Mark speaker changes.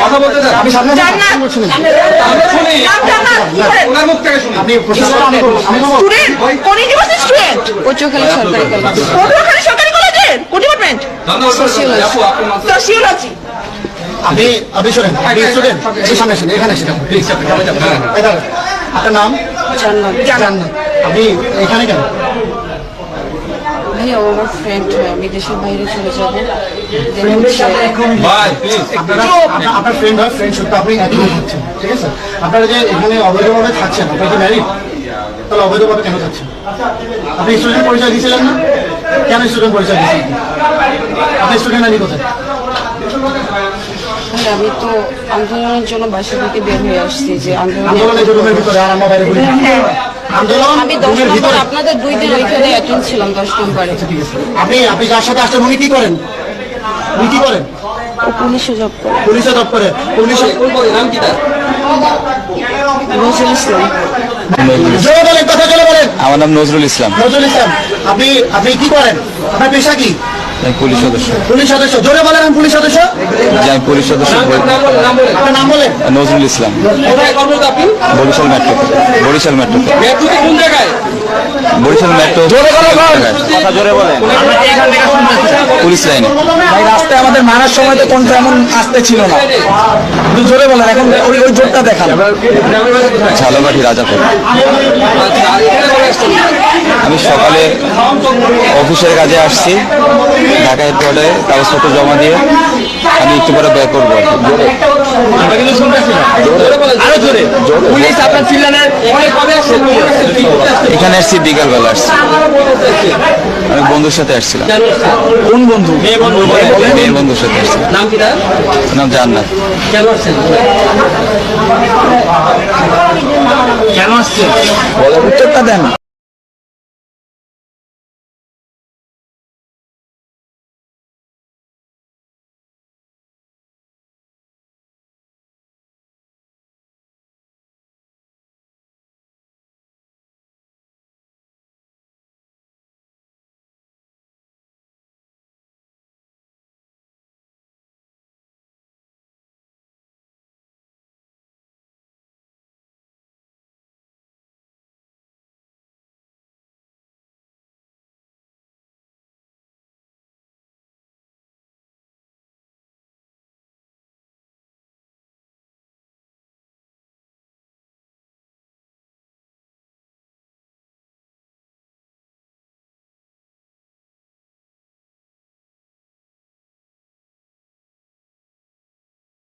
Speaker 1: কথা বলতে দেন।
Speaker 2: আপনি সামনে।
Speaker 1: শুনি? ওনার মুখ থেকে শুনি
Speaker 2: আপনি প্রশ্ন আমি বলব। আমি বলব।
Speaker 3: স্টুডেন্ট কোন ইউনিভার্সিটি স্টুডেন্ট?
Speaker 4: পটুয়াখালী সরকারি কলেজ।
Speaker 3: পটুয়াখালী সরকারি কলেজের কোন ডিপার্টমেন্ট
Speaker 1: ধন্যবাদ। আপু আপনি মাত্র
Speaker 3: সোশিওলজি
Speaker 2: আপনি আপনি শোনেন। আপনি স্টুডেন্ট। আপনি সামনে আসেন। এখানে আসেন প্লিজ আপনার নাম?
Speaker 4: জান্নাত।
Speaker 2: জান্নাত। আপনি এখানে কেন?
Speaker 4: ও আমার ফ্রেন্ড আমি দেশের বাইরে চলে যাব।
Speaker 2: আপনারা ফ্রেন্ড হয় ফ্রেন্ড শুধু আপনি ঠিক আছে? আপনারা যে এখানে অবৈধভাবে থাকছেন আপনারা কি ম্যারিড তাহলে অবৈধভাবে কেন থাকছেন? আপনি স্টুডেন্ট পরিচয় দিয়েছিলেন না? কেন স্টুডেন্ট পরিচয় দিয়েছিলেন? আপনি স্টুডেন্ট আনি কোথায়?
Speaker 4: ভাই আমি তো আন্দোলনের জন্য বাসা থেকে বের হয়ে আসছি যে আন্দোলনে
Speaker 2: আন্দোলনের যে রুমের ভিতরে আর আমরা বাইরে বলি আন্দোলন
Speaker 4: আমি দশ নম্বর আপনাদের দুই দিন ওইখানে অ্যাটেন্ড ছিলাম দশ নম্বরে।
Speaker 2: আপনি আপনি যার সাথে আসছেন উনি কি করেন? উনি কি করেন?
Speaker 4: ও পুলিশে জব করে।
Speaker 2: পুলিশে জব করে। পুলিশে
Speaker 1: নাম কি তার?
Speaker 4: নজরুল ইসলাম।
Speaker 2: কথা জোরে বলেন।
Speaker 5: আমার নাম নজরুল ইসলাম।
Speaker 2: নজরুল ইসলাম আপনি আপনি কি করেন? আপনার পেশা কি?
Speaker 5: আমি পুলিশ সদস্য।
Speaker 2: পুলিশ সদস্য জোরে বলেন আমি পুলিশ সদস্য।
Speaker 5: যে আমি পুলিশ সদস্য
Speaker 1: নাম বলেন নাম বলেন।
Speaker 2: আপনার নাম বলেন।
Speaker 5: নজরুল ইসলাম।
Speaker 1: কোথায় কর্মরত আপনি?
Speaker 5: বরিশাল মেট্রোতে বরিশাল মেট্রোতে
Speaker 1: মেট্রোতে কোন জায়গায়?
Speaker 5: বরিশাল মেট্রো কথা জোরে বলেন। পুলিশ লাইনে।
Speaker 6: ভাই রাস্তায় আমাদের মারার সময় তো কোনটা এমন আসতে ছিল না। জোরে বলেন এখন ওই ওই জোরটা দেখান।
Speaker 1: কোথায়
Speaker 5: রাজাপুর। আমি সকালে অফিসের কাজে আসছি ঢাকা এয়ারপোর্টে কাগজপত্র জমা দিয়ে আমি একটু পরে বের করব।
Speaker 1: না। এখানে
Speaker 5: আসছি বিকালবেলা আসছি। আমি বন্ধুর সাথে আসছিলাম।
Speaker 6: কোন বন্ধু?
Speaker 1: মেয়ে বন্ধু
Speaker 5: মেয়ের বন্ধুর সাথে আসছিলাম
Speaker 1: নাম কি তার?
Speaker 5: ওর নাম জান্নাত।
Speaker 1: কেন আসছেন?
Speaker 6: কেন আসছে উত্তরটা দেন।